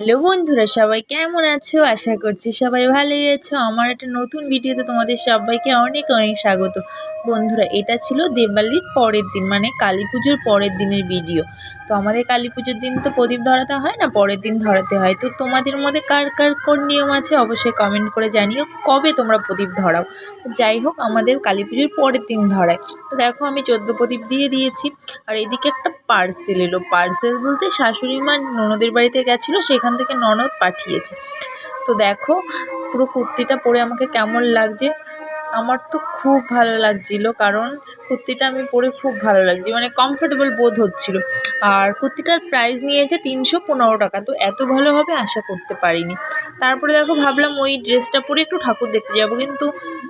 Hello বন্ধুরা, সবাই কেমন আছো? আশা করছি সবাই ভালোই আছো। আমার একটা নতুন ভিডিওতে তোমাদের সবাইকে অনেক অনেক স্বাগত। বন্ধুরা, এটা ছিল দেবালির পরের দিন মানে কালী পুজোর পরের দিনের ভিডিও। তো আমাদের কালী পুজোর দিন তো প্রদীপ ধরাতে হয় না, পরের দিন ধরাতে হয়। তো তোমাদের মধ্যে কার কার, কোন নিয়ম আছে? অবশ্যই কমেন্ট করে জানিও কবে তোমরা প্রদীপ ধরাও। যাই হোক, আমাদের কালী পুজোর পরের দিন ধরায়। তো দেখো, আমি চোদ্দ প্রদীপ দিয়ে দিয়েছি। আর এদিকে একটা পার্সেল এলো। পার্সেল বলতে শাশুড়ি মা ননদের বাড়িতে গেছিল, সেখান থেকে ননদ পাঠিয়েছে। তো দেখো, পুরো কুর্তিটা পরে আমাকে কেমন লাগছে। আমার তো খুব ভালো লাগছিল, কারণ কুর্তিটা আমি পরে খুব ভালো লাগছে মানে কমফোর্টেবল বোধ হচ্ছিল। আর কুর্তিটার প্রাইস নিয়েছে তিনশো পনেরো টাকা, তো এত ভালো হবে আশা করতে পারিনি। তারপরে দেখো ভাবলাম ওই ড্রেসটা পরে একটু ঠাকুর দেখতে যাব, কিন্তু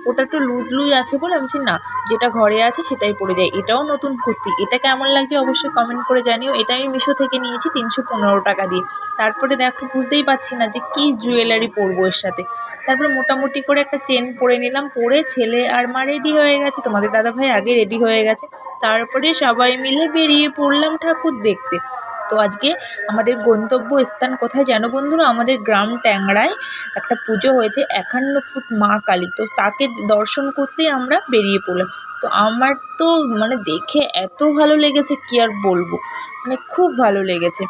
ওটা একটু লুজ লুজ আছে বলে আমি না, যেটা ঘরে আছে সেটাই পরে যাই। এটাও নতুন কুর্তি, এটা কেমন লাগছে অবশ্যই কমেন্ট করে জানিও। এটা আমি মিশো থেকে নিয়েছি তিনশো পনেরো টাকা দিয়ে। তারপরে দেখো বুঝতেই পারছি না যে কী জুয়েলারি পরবো এর সাথে। তারপরে মোটামুটি করে একটা চেন পরে নিলাম, পরে ছেলে আর মা রেডি হয়ে গেছে। তোমাদের দাদাভাই আগে রেডি হয়ে গেছে। তারপরে সবাই মিলে বেরিয়ে পড়লাম ঠাকুর দেখতে। তো আজকে আমাদের গন্তব্য স্থান কোথায় জানো বন্ধুরা? আমাদের গ্রাম ট্যাংরায় একটা পুজো হয়েছে একান্ন ফুট মা কালী। তো তাকে দর্শন করতেই আমরা বেরিয়ে পড়লাম। তো আমার তো মানে দেখে এত ভালো লেগেছে, কি আর বলব? মানে খুব ভালো লেগেছে।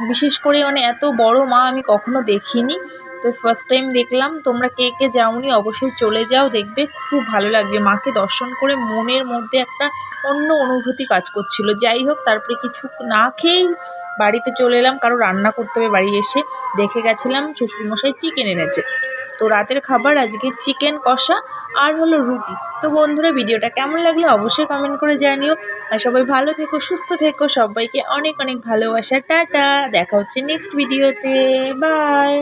বিশেষ করে মানে এত বড় মা আমি কখনো দেখিনি। তো ফার্স্ট টাইম দেখলাম, তোমরা কে কে যাওনি অবশ্যই চলে যাও, দেখবে খুব ভালো লাগবে। মাকে দর্শন করে মনের মধ্যে একটা অন্য অনুভূতি কাজ করছিল। যাই হোক, তারপরে কিছু না খেয়েই বাড়িতে চলে এলাম। কারও রান্না করতে হবে বাড়ি এসে। দেখে গেছিলাম, শ্বশুরমশাই চিকেন এনেছে। তো রাতের খাবার আজকে চিকেন কষা আর হলো রুটি। তো বন্ধুরা, ভিডিওটা কেমন লাগল অবশ্যই কমেন্ট করে জানিও। আর সবাই ভালো থেকো, সুস্থ থেকো, সবাইকে অনেক অনেক ভালোবাসা। টাটা, দেখা হচ্ছে নেক্সট ভিডিওতে বাই